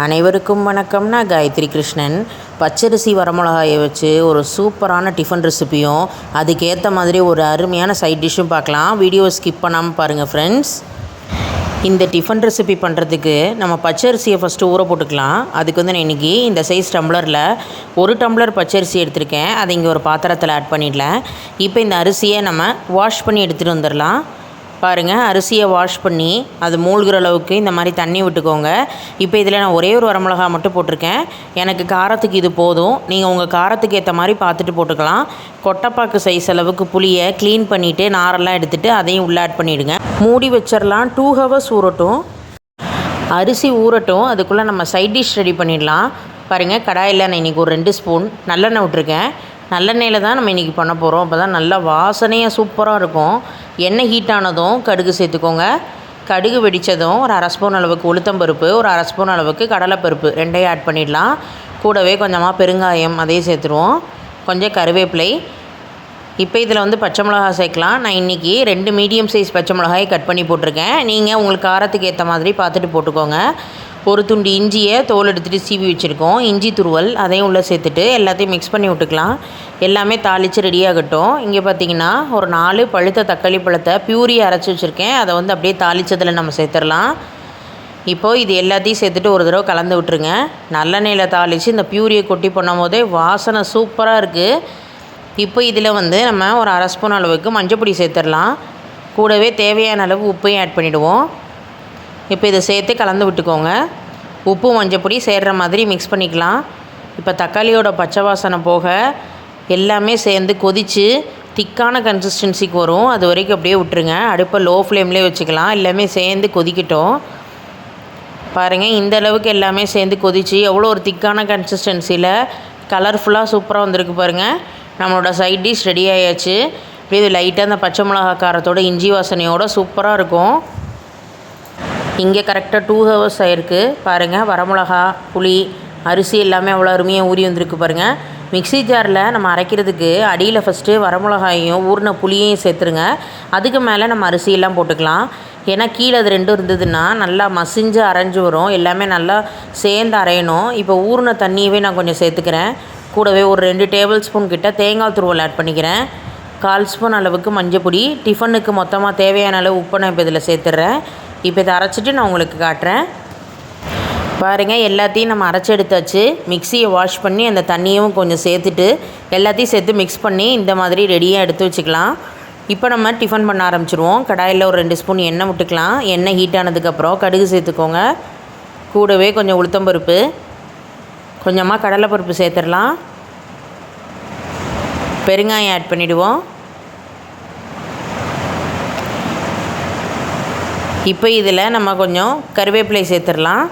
அனைவருக்கும் வணக்கம் நான் காயத்ரி கிருஷ்ணன். பச்சரிசி வரமிளகாயை வச்சு ஒரு சூப்பரான டிஃபன் ரெசிபியும் அதுக்கேற்ற மாதிரி ஒரு அருமையான சைட் டிஷ்ஷும் பார்க்கலாம். வீடியோ ஸ்கிப் பண்ணாமல் பாருங்கள் ஃப்ரெண்ட்ஸ் இந்த டிஃபன் ரெசிபி பண்ணுறதுக்கு நம்ம பச்சரிசியை ஃபஸ்ட்டு ஊற போட்டுக்கலாம். அதுக்கு வந்து நான் இன்றைக்கி இந்த சைஸ் டம்ளரில் ஒரு டம்ளர் பச்சரிசி எடுத்திருக்கேன். அதை இங்கே ஒரு பாத்திரத்தில் ஆட் பண்ணிடலாம். இப்போ இந்த அரிசியை நம்ம வாஷ் பண்ணி எடுத்துகிட்டு வந்துடலாம். பாருங்கள் அரிசியை வாஷ் பண்ணி அது மூழ்கிற அளவுக்கு இந்த மாதிரி தண்ணி விட்டுக்கோங்க. இப்போ இதில் நான் ஒரே ஒரு வரமிளகா மட்டும் போட்டிருக்கேன். எனக்கு காரத்துக்கு இது போதும். நீங்கள் உங்கள் காரத்துக்கு ஏற்ற மாதிரி பார்த்துட்டு போட்டுக்கலாம். கொட்டைப்பாக்கு சைஸ் அளவுக்கு புளியை க்ளீன் பண்ணிவிட்டு நாரெல்லாம் எடுத்துகிட்டு அதையும் உள்ளே ஆட் பண்ணிவிடுங்க மூடி வச்சிடலாம் டூ ஹவர்ஸ் ஊறட்டும். அரிசி ஊறட்டும். அதுக்குள்ளே நம்ம சைட் டிஷ் ரெடி பண்ணிடலாம். பாருங்கள் கடாயில் நான் இன்றைக்கி ஒரு ரெண்டு ஸ்பூன் நல்லெண்ணெய் விட்ருக்கேன் நல்லெண்ணெயில் தான் நம்ம இன்றைக்கி பண்ண போகிறோம் அப்போ தான் நல்லா வாசனையாக சூப்பராக இருக்கும். எண்ணெய் ஹீட் ஆனதும் கடுகு சேர்த்துக்கோங்க. கடுகு வெடித்ததும் ஒரு அரை ஸ்பூன் அளவுக்கு உளுத்தம்பருப்பு ஒரு அரை ஸ்பூன் அளவுக்கு கடலைப்பருப்பு ரெண்டையும் ஆட் பண்ணிடலாம். கூடவே கொஞ்சமாக பெருங்காயம் அதையும் சேர்த்துருவோம். கொஞ்சம் கருவேப்பிலை. இப்போ இதில் வந்து பச்சை மிளகா சேர்க்கலாம். நான் இன்றைக்கி ரெண்டு மீடியம் சைஸ் பச்சை மிளகாயை கட் பண்ணி போட்டிருக்கேன். நீங்கள் உங்களுக்கு காரத்துக்கு ஏற்ற மாதிரி பார்த்துட்டு போட்டுக்கோங்க. ஒரு துண்டு இஞ்சியை தோல் எடுத்துகிட்டு சீவி வச்சுருக்கோம். இஞ்சி துருவல் அதையும் உள்ளே சேர்த்துட்டு எல்லாத்தையும் மிக்ஸ் பண்ணி விட்டுக்கலாம். எல்லாமே தாளித்து ரெடியாகட்டும் இங்கே பார்த்தீங்கன்னா ஒரு நாலு பழுத்த தக்காளி பழத்தை பியூரி அரைச்சி வச்சுருக்கேன். அதை வந்து அப்படியே தாளித்ததில் நம்ம சேர்த்துடலாம். இப்போது இது எல்லாத்தையும் சேர்த்துட்டு ஒரு தடவை கலந்து விட்டுருங்க. நல்லெண்ணெயில் தாளித்து இந்த பியூரியை கொட்டி பண்ணும் போதே வாசனை சூப்பராக இருக்குது இப்போ இதில் வந்து நம்ம ஒரு அரை ஸ்பூன் அளவுக்கு மஞ்சப்பொடி சேர்த்துடலாம். கூடவே தேவையான அளவு உப்பையும் ஆட் பண்ணிவிடுவோம் இப்போ இதை சேர்த்து கலந்து விட்டுக்கோங்க. உப்பு மஞ்சப்பொடி சேர்கிற மாதிரி மிக்ஸ் பண்ணிக்கலாம். இப்போ தக்காளியோட பச்சை வாசனை போக எல்லாமே சேர்ந்து கொதித்து திக்கான கன்சிஸ்டன்சிக்கு வரும். அது வரைக்கும் அப்படியே விட்டுருங்க. அடுப்பை லோ ஃப்ளேம்லேயே வச்சுக்கலாம். எல்லாமே சேர்ந்து கொதிக்கட்டும். பாருங்கள் இந்த அளவுக்கு எல்லாமே சேர்ந்து கொதித்து எவ்வளோ ஒரு திக்கான கன்சிஸ்டன்சியில் கலர்ஃபுல்லாக சூப்பராக வந்திருக்கு பாருங்கள் நம்மளோட சைட் டிஷ் ரெடி ஆயாச்சு. அப்படியே லைட்டாக அந்த பச்சை மிளகா காரத்தோட இஞ்சி வாசனையோட சூப்பராக இருக்கும். இங்கே கரெக்டாக டூ ஹவர்ஸ் ஆயிருக்கு. பாருங்கள் வரமிளகா புளி அரிசி எல்லாமே அவ்வளோ அருமையாக ஊறி வந்திருக்கு பாருங்கள் மிக்ஸி ஜாரில் நம்ம அரைக்கிறதுக்கு அடியில் ஃபஸ்ட்டு வரமிளகாயும் ஊறின புளியையும் சேர்த்துருங்க. அதுக்கு மேலே நம்ம அரிசியெல்லாம் போட்டுக்கலாம். ஏன்னா கீழே அது ரெண்டும் இருந்ததுன்னா நல்லா மசிஞ்சு அரைஞ்சு வரும். எல்லாமே நல்லா சேர்ந்து அரையணும். இப்போ ஊறின தண்ணியவே நான் கொஞ்சம் சேர்த்துக்கிறேன். கூடவே ஒரு ரெண்டு டேபிள் ஸ்பூன் கிட்ட தேங்காய் துருவல் ஆட் பண்ணிக்கிறேன். கால் ஸ்பூன் அளவுக்கு மஞ்சள் பொடி டிஃபனுக்கு மொத்தமாக தேவையான அளவு உப்பை நான் இப்போ இதில் சேர்த்துட்றேன். இப்போ இதை அரைச்சிட்டு நான் உங்களுக்கு காட்டுறேன். பாருங்கள் எல்லாத்தையும் நம்ம அரைச்சி எடுத்தாச்சு. மிக்சியை வாஷ் பண்ணி அந்த தண்ணியும் கொஞ்சம் சேர்த்துட்டு எல்லாத்தையும் சேர்த்து மிக்ஸ் பண்ணி இந்த மாதிரி ரெடியாக எடுத்து வச்சுக்கலாம். இப்போ நம்ம டிஃபன் பண்ண ஆரம்பிச்சிருவோம். கடாயில் ஒரு ரெண்டு ஸ்பூன் எண்ணெய் விட்டுக்கலாம். எண்ணெய் ஹீட் ஆனதுக்கப்புறம் கடுகு சேர்த்துக்கோங்க. கூடவே கொஞ்சம் உளுத்தம்பருப்பு கொஞ்சமாக கடலைப்பருப்பு சேர்த்துடலாம். பெருங்காயம் ஆட் பண்ணிவிடுவோம் இப்போ இதில் நம்ம கொஞ்சம் கருவேப்பிலை சேர்த்துடலாம்.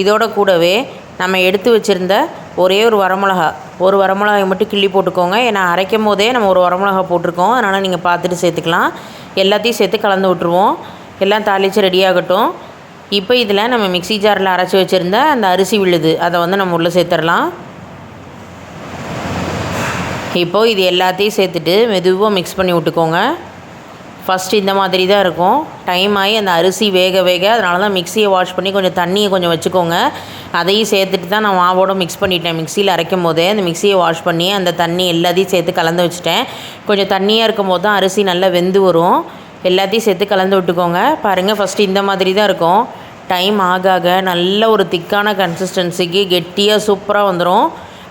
இதோட கூடவே நம்ம எடுத்து வச்சுருந்த ஒரே ஒரு வரமிளகா ஒரு வரமிளகாய் மட்டும் கிள்ளி போட்டுக்கோங்க. ஏன்னா அரைக்கும் போதே நம்ம ஒரு வரமிளகா போட்டிருக்கோம். அதனால் நீங்கள் பார்த்துட்டு சேர்த்துக்கலாம். எல்லாத்தையும் சேர்த்து கலந்து விட்ருவோம் எல்லாம் தாளித்து ரெடியாகட்டும் இப்போ இதில் நம்ம மிக்ஸி ஜாரில் அரைச்சி வச்சுருந்த அந்த அரிசி விழுது அதை வந்து நம்ம உள்ளே சேர்த்துடலாம். இப்போது இது எல்லாத்தையும் சேர்த்துட்டு மெதுவாக மிக்ஸ் பண்ணி விட்டுக்கோங்க. ஃபஸ்ட்டு இந்த மாதிரி தான் இருக்கும். டைம் ஆகி அந்த அரிசி வேக வேக அதனால தான் மிக்சியை வாஷ் பண்ணி கொஞ்சம் தண்ணியை கொஞ்சம் வச்சுக்கோங்க. அதையும் சேர்த்துட்டு தான் நான் மாவோட மிக்ஸ் பண்ணிட்டேன். மிக்சியில் அரைக்கும் போதே அந்த மிக்சியை வாஷ் பண்ணி அந்த தண்ணி எல்லாத்தையும் சேர்த்து கலந்து வச்சுட்டேன். கொஞ்சம் தண்ணியாக இருக்கும் போது தான் அரிசி நல்லா வெந்து வரும். எல்லாத்தையும் சேர்த்து கலந்து விட்டுக்கோங்க. பாருங்கள் ஃபஸ்ட்டு இந்த மாதிரி தான் இருக்கும். டைம் ஆக ஆக நல்ல ஒரு திக்கான கன்சிஸ்டன்சிக்கு கெட்டியாக சூப்பராக வந்துடும்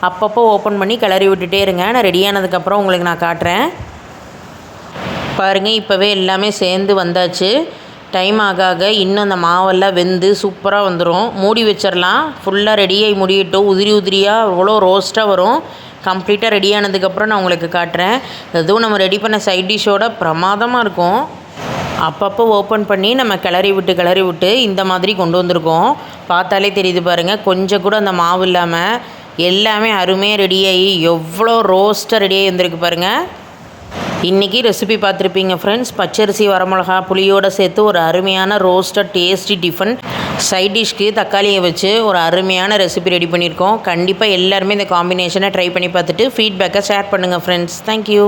அப்பப்போ ஓப்பன் பண்ணி கிளறி விட்டுட்டே இருங்க. நான் ரெடியானதுக்கப்புறம் உங்களுக்கு நான் காட்டுறேன். பாருங்கள் இப்போவே எல்லாமே சேர்ந்து வந்தாச்சு. டைம் ஆக ஆக இன்னும் அந்த மாவெல்லாம் வெந்து சூப்பராக வந்துடும் மூடி வச்சிடலாம் ஃபுல்லாக ரெடியாகி முடியட்டும். உதிரி உதிரியாக அவ்வளோ ரோஸ்ட்டாக வரும். கம்ப்ளீட்டாக ரெடி ஆனதுக்கப்புறம் நான் உங்களுக்கு காட்டுறேன். அதுவும் நம்ம ரெடி பண்ண சைட் டிஷ்ஷோட பிரமாதமாக இருக்கும். அப்பப்போ ஓப்பன் பண்ணி நம்ம கிளறி விட்டு கிளறி விட்டு இந்த மாதிரி கொண்டு வந்திருக்கோம். பார்த்தாலே தெரியுது பாருங்கள் கொஞ்சம் கூட அந்த மாவு இல்லாமல் எல்லாமே அருமையாக ரெடியாகி எவ்வளோ ரோஸ்ட்டாக ரெடியாகி வந்திருக்கு பாருங்கள் இன்றைக்கி ரெசிபி பார்த்துருப்பீங்க ஃப்ரெண்ட்ஸ் பச்சரிசி வரமிளகா புளியோடு சேர்த்து ஒரு அருமையான ரோஸ்டட் டேஸ்டி டிஃபன் சைட் டிஷ்க்கு தக்காளியை வச்சு ஒரு அருமையான ரெசிபி ரெடி பண்ணியிருக்கோம். கண்டிப்பாக எல்லாருமே இந்த காம்பினேஷனை ட்ரை பண்ணி பார்த்துட்டு ஃபீட்பேக்கை ஷேர் பண்ணுங்கள் ஃப்ரெண்ட்ஸ் தேங்க்யூ